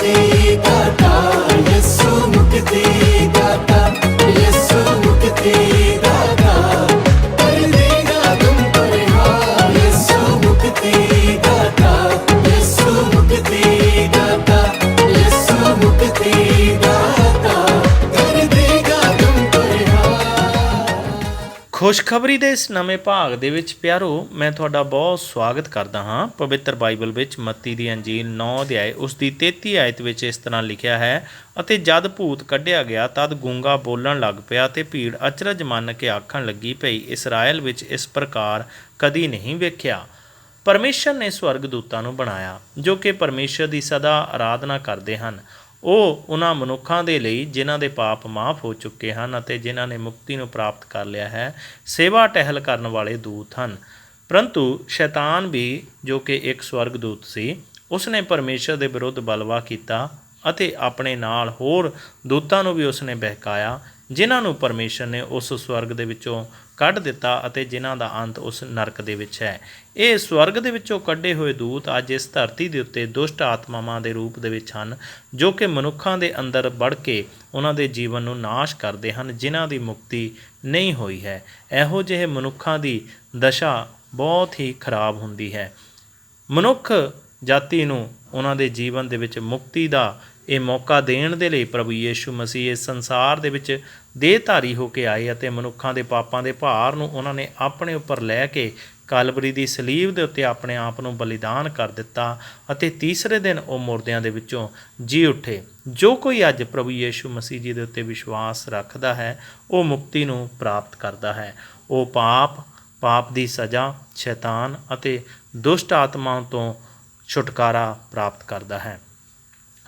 मुक्ति दाता यीशु ਖੁਸ਼ਖਬਰੀ ਦੇ ਇਸ ਨਵੇਂ ਭਾਗ ਦੇ ਵਿੱਚ ਪਿਆਰੋ, ਮੈਂ ਤੁਹਾਡਾ ਬਹੁਤ ਸਵਾਗਤ ਕਰਦਾ ਹਾਂ। ਪਵਿੱਤਰ ਬਾਈਬਲ ਵਿੱਚ ਮੱਤੀ ਦੀ ਅੰਜੀਲ 9 ਅਧਿਆਏ, ਉਸ ਦੀ 33 ਆਇਤ ਵਿੱਚ ਇਸ ਤਰ੍ਹਾਂ ਲਿਖਿਆ ਹੈ, ਅਤੇ ਜਦ ਭੂਤ ਕੱਢਿਆ ਗਿਆ, ਤਦ ਗੂੰਗਾ ਬੋਲਣ ਲੱਗ ਪਿਆ ਤੇ ਭੀੜ ਅਚਰਜ ਮੰਨ ਕੇ ਆਖਣ ਲੱਗੀ ਭਈ ਇਸਰਾਇਲ ਵਿੱਚ ਇਸ ਪ੍ਰਕਾਰ ਕਦੀ ਨਹੀਂ ਵੇਖਿਆ। ਪਰਮੇਸ਼ਰ ਨੇ ਸਵਰਗ ਦੂਤਾਂ ਨੂੰ ਬਣਾਇਆ, ਜੋ ਕਿ ਪਰਮੇਸ਼ਰ ਦੀ ਸਦਾ ਆਰਾਧਨਾ ਕਰਦੇ ਹਨ। ਉਹ ਉਹਨਾਂ ਮਨੁੱਖਾਂ ਦੇ ਲਈ ਜਿਨ੍ਹਾਂ ਦੇ ਪਾਪ ਮਾਫ ਹੋ ਚੁੱਕੇ ਹਨ ਅਤੇ ਜਿਨ੍ਹਾਂ ਨੇ ਮੁਕਤੀ ਨੂੰ ਪ੍ਰਾਪਤ ਕਰ ਲਿਆ ਹੈ, ਸੇਵਾ ਟਹਿਲ ਕਰਨ ਵਾਲੇ ਦੂਤ ਹਨ। ਪਰੰਤੂ ਸ਼ੈਤਾਨ ਵੀ, ਜੋ ਕਿ ਇੱਕ ਸਵਰਗ ਦੂਤ ਸੀ, ਉਸਨੇ ਪਰਮੇਸ਼ਰ ਦੇ ਵਿਰੁੱਧ ਬਲਵਾ ਕੀਤਾ ਅਤੇ ਆਪਣੇ ਨਾਲ ਹੋਰ ਦੂਤਾਂ ਨੂੰ ਵੀ ਉਸਨੇ ਬਹਿਕਾਇਆ। ਜਿਨ੍ਹਾਂ ਨੂੰ ਪਰਮੇਸ਼ਰ ਨੇ ਉਸ ਸਵਰਗ ਦੇ ਵਿੱਚੋਂ ਕੱਢ ਦਿੱਤਾ ਅਤੇ ਜਿਨ੍ਹਾਂ ਦਾ ਅੰਤ ਉਸ ਨਰਕ ਦੇ ਵਿੱਚ ਹੈ। ਇਹ ਸਵਰਗ ਦੇ ਵਿੱਚੋਂ ਕੱਢੇ ਹੋਏ ਦੂਤ ਅੱਜ ਇਸ ਧਰਤੀ ਦੇ ਉੱਤੇ ਦੁਸ਼ਟ ਆਤਮਾਵਾਂ ਦੇ ਰੂਪ ਦੇ ਵਿੱਚ ਹਨ, ਜੋ ਕਿ ਮਨੁੱਖਾਂ ਦੇ ਅੰਦਰ ਵੜ ਕੇ ਉਹਨਾਂ ਦੇ ਜੀਵਨ ਨੂੰ ਨਾਸ਼ ਕਰਦੇ ਹਨ, ਜਿਨ੍ਹਾਂ ਦੀ ਮੁਕਤੀ ਨਹੀਂ ਹੋਈ ਹੈ। ਇਹੋ ਜਿਹੇ ਮਨੁੱਖਾਂ ਦੀ ਦਸ਼ਾ ਬਹੁਤ ਹੀ ਖਰਾਬ ਹੁੰਦੀ ਹੈ। ਮਨੁੱਖ ਜਾਤੀ ਨੂੰ ਉਹਨਾਂ ਦੇ ਜੀਵਨ ਦੇ ਵਿੱਚ ਮੁਕਤੀ ਦਾ ਇਹ ਮੌਕਾ ਦੇਣ ਦੇ ਲਈ ਪ੍ਰਭੂ ਯੀਸ਼ੂ ਮਸੀਹ ਇਸ ਸੰਸਾਰ ਦੇ ਵਿੱਚ ਦੇਹਧਾਰੀ ਹੋ ਕੇ ਆਏ ਅਤੇ ਮਨੁੱਖਾਂ ਦੇ ਪਾਪਾਂ ਦੇ ਭਾਰ ਨੂੰ ਉਹਨਾਂ ਨੇ ਆਪਣੇ ਉੱਪਰ ਲੈ ਕੇ ਕਲਵਰੀ ਦੀ ਸਲੀਬ ਦੇ ਉੱਤੇ ਆਪਣੇ ਆਪ ਨੂੰ ਬਲੀਦਾਨ ਕਰ ਦਿੱਤਾ ਅਤੇ ਤੀਸਰੇ ਦਿਨ ਉਹ ਮੁਰਦਿਆਂ ਦੇ ਵਿੱਚੋਂ ਜੀ ਉੱਠੇ। ਜੋ ਕੋਈ ਅੱਜ ਪ੍ਰਭੂ ਯੀਸ਼ੂ ਮਸੀਹ ਜੀ ਦੇ ਉੱਤੇ ਵਿਸ਼ਵਾਸ ਰੱਖਦਾ ਹੈ, ਉਹ ਮੁਕਤੀ ਨੂੰ ਪ੍ਰਾਪਤ ਕਰਦਾ ਹੈ। ਉਹ ਪਾਪ ਪਾਪ ਦੀ ਸਜ਼ਾ, ਸ਼ੈਤਾਨ ਅਤੇ ਦੁਸ਼ਟ ਆਤਮਾਵਾਂ ਤੋਂ ਛੁਟਕਾਰਾ ਪ੍ਰਾਪਤ ਕਰਦਾ ਹੈ।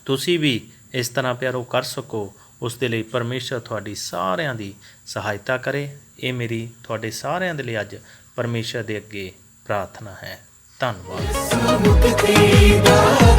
ਤੁਸੀਂ ਵੀ ਇਸ ਤਰ੍ਹਾਂ ਪਿਆਰੋ ਕਰ ਸਕੋ। ਉਸ ਦੇ ਲਈ ਪਰਮੇਸ਼ਰ ਤੁਹਾਡੀ ਸਾਰਿਆਂ ਦੀ ਸਹਾਇਤਾ ਕਰੇ। ਇਹ ਮੇਰੀ, ਤੁਹਾਡੇ ਸਾਰਿਆਂ ਦੇ ਲਈ ਅੱਜ ਪਰਮੇਸ਼ਰ ਦੇ ਅੱਗੇ ਪ੍ਰਾਰਥਨਾ ਹੈ। ਧੰਨਵਾਦ।